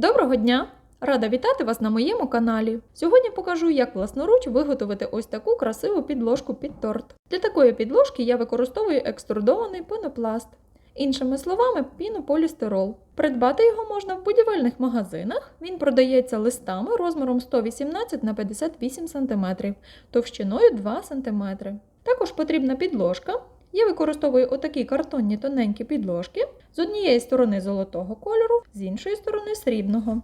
Доброго дня! Рада вітати вас на моєму каналі. Сьогодні покажу, як власноруч виготовити ось таку красиву підложку під торт. Для такої підложки я використовую екструдований пенопласт. Іншими словами, пінополістирол. Придбати його можна в будівельних магазинах. Він продається листами розміром 118 на 58 см, товщиною 2 см. Також потрібна підложка. Я використовую отакі картонні тоненькі підложки з однієї сторони золотого кольору, з іншої сторони срібного.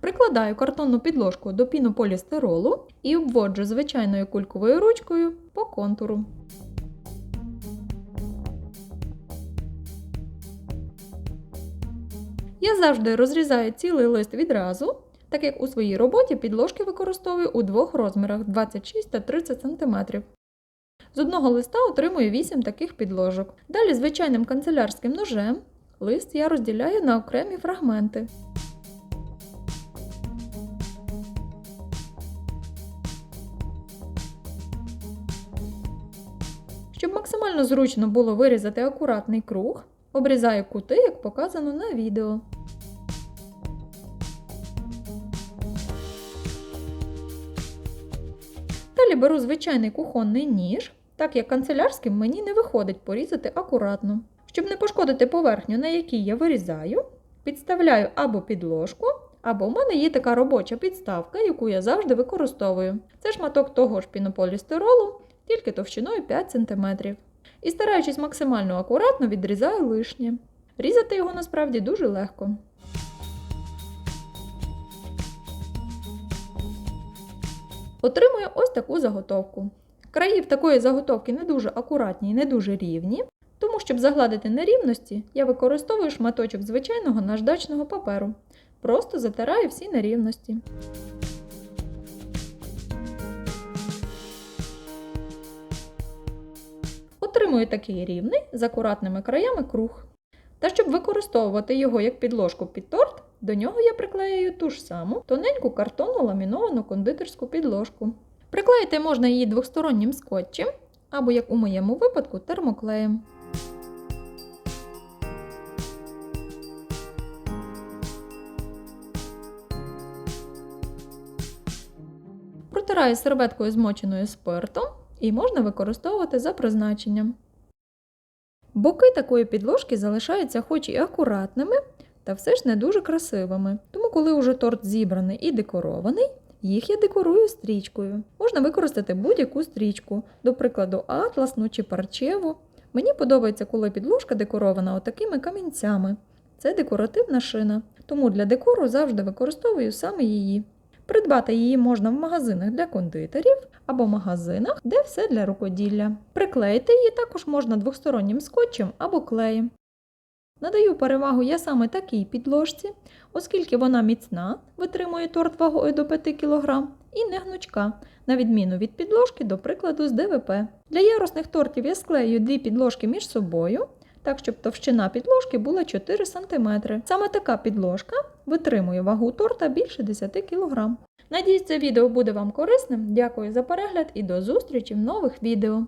Прикладаю картонну підложку до пінополістиролу і обводжу звичайною кульковою ручкою по контуру. Я завжди розрізаю цілий лист відразу, так як у своїй роботі підложки використовую у двох розмірах 26 та 30 см. З одного листа отримую 8 таких підложок. Далі звичайним канцелярським ножем лист я розділяю на окремі фрагменти. Щоб максимально зручно було вирізати акуратний круг, обрізаю кути, як показано на відео. Далі беру звичайний кухонний ніж, так як канцелярським мені не виходить порізати акуратно. Щоб не пошкодити поверхню, на якій я вирізаю, підставляю або підложку, або в мене є така робоча підставка, яку я завжди використовую. Це шматок того ж пінополістиролу, тільки товщиною 5 см. І стараючись максимально акуратно відрізаю лишнє. Різати його насправді дуже легко. Отримую ось таку заготовку. Краї в такої заготовки не дуже акуратні і не дуже рівні, щоб загладити нерівності, я використовую шматочок звичайного наждачного паперу. Просто затираю всі нерівності. Отримую такий рівний з акуратними краями круг. Та щоб використовувати його як підложку під торт, до нього я приклеюю ту ж саму тоненьку картонну ламіновану кондитерську підложку. Приклеїти можна її двостороннім скотчем або, як у моєму випадку, термоклеєм. Протираю серветкою змоченою спиртом і можна використовувати за призначенням. Боки такої підложки залишаються хоч і акуратними, та все ж не дуже красивими. Тому, коли уже торт зібраний і декорований, їх я декорую стрічкою. Можна використати будь-яку стрічку, до прикладу, атласну чи парчеву. Мені подобається, коли підложка декорована отакими камінцями. Це декоративна шина, тому для декору завжди використовую саме її. Придбати її можна в магазинах для кондитерів або магазинах, де все для рукоділля. Приклеїти її також можна двостороннім скотчем або клеєм. Надаю перевагу я саме такій підложці, оскільки вона міцна, витримує торт вагою до 5 кг і не гнучка, на відміну від підложки, до прикладу, з ДВП. Для ярусних тортів я склею дві підложки між собою, так щоб товщина підложки була 4 см. Саме така підложка витримує вагу торта більше 10 кг. Надіюсь, це відео буде вам корисним. Дякую за перегляд і до зустрічі в нових відео.